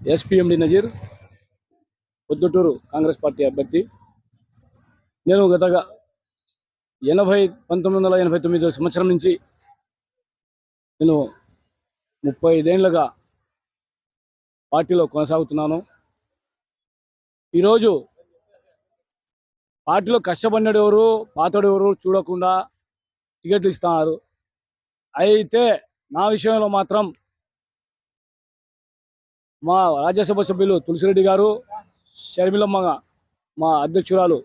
ఎస్పిఎండి Nazeer Proddatur Congress party అభ్యర్థి. నేను గతగా ఎనభై పంతొమ్మిది వందల ఎనభై తొమ్మిదో సంవత్సరం నుంచి నేను ముప్పై ఐదేళ్ళుగా పార్టీలో కొనసాగుతున్నాను. ఈరోజు పార్టీలో కష్టపడినడెవరు పాతడెవరు చూడకుండా టికెట్లు ఇస్తున్నారు. అయితే నా విషయంలో మాత్రం మా రాజ్యసభ సభ్యులు తులసిరెడ్డి గారు షర్మిలమ్మ మా అధ్యక్షురాలు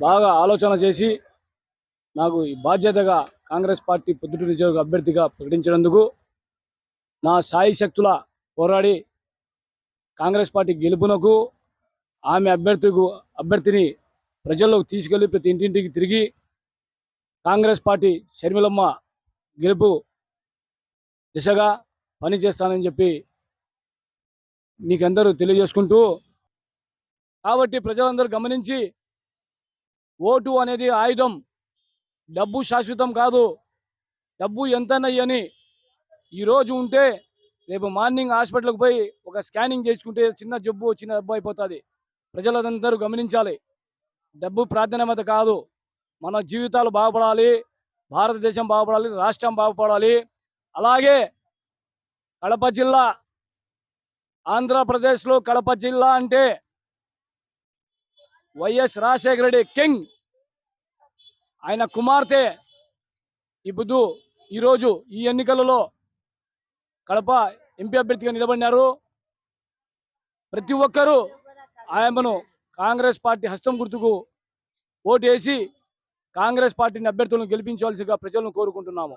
బాగా ఆలోచన చేసి నాకు ఈ బాధ్యతగా కాంగ్రెస్ పార్టీ పొద్దుటూరు నియోజకవర్గ అభ్యర్థిగా ప్రకటించినందుకు నా సాయి శక్తుల పోరాడి కాంగ్రెస్ పార్టీ గెలుపునకు ఆమె అభ్యర్థికు అభ్యర్థిని ప్రజల్లోకి తీసుకెళ్ళి ప్రతి ఇంటింటికి తిరిగి కాంగ్రెస్ పార్టీ షర్మిలమ్మ గెలుపు దిశగా పనిచేస్తానని చెప్పి నీకందరూ తెలియజేసుకుంటూ కాబట్టి ప్రజలందరూ గమనించి ఓటు అనేది ఆయుధం. డబ్బు శాశ్వతం కాదు. డబ్బు ఎంతనయ్యని ఈరోజు ఉంటే రేపు మార్నింగ్ హాస్పిటల్కి పోయి ఒక స్కానింగ్ చేసుకుంటే చిన్న జబ్బు చిన్న డబ్బు అయిపోతుంది. ప్రజలందరూ గమనించాలి. డబ్బు ప్రాధాన్యత కాదు. మన జీవితాలు బాగుపడాలి. భారతదేశం బాగుపడాలి. రాష్ట్రం బాగుపడాలి. అలాగే కడప జిల్లా ఆంధ్రప్రదేశ్లో కడప జిల్లా అంటే వైఎస్ రాజశేఖర రెడ్డి కింగ్. ఆయన కుమార్తె ఈ ఈరోజు ఈ ఎన్నికలలో కడప ఎంపీ అభ్యర్థిగా నిలబడినారు. ప్రతి ఒక్కరూ ఆయనను కాంగ్రెస్ పార్టీ హస్తం గుర్తుకు ఓటేసి కాంగ్రెస్ పార్టీని అభ్యర్థులను గెలిపించవలసిగా ప్రజలను కోరుకుంటున్నాము.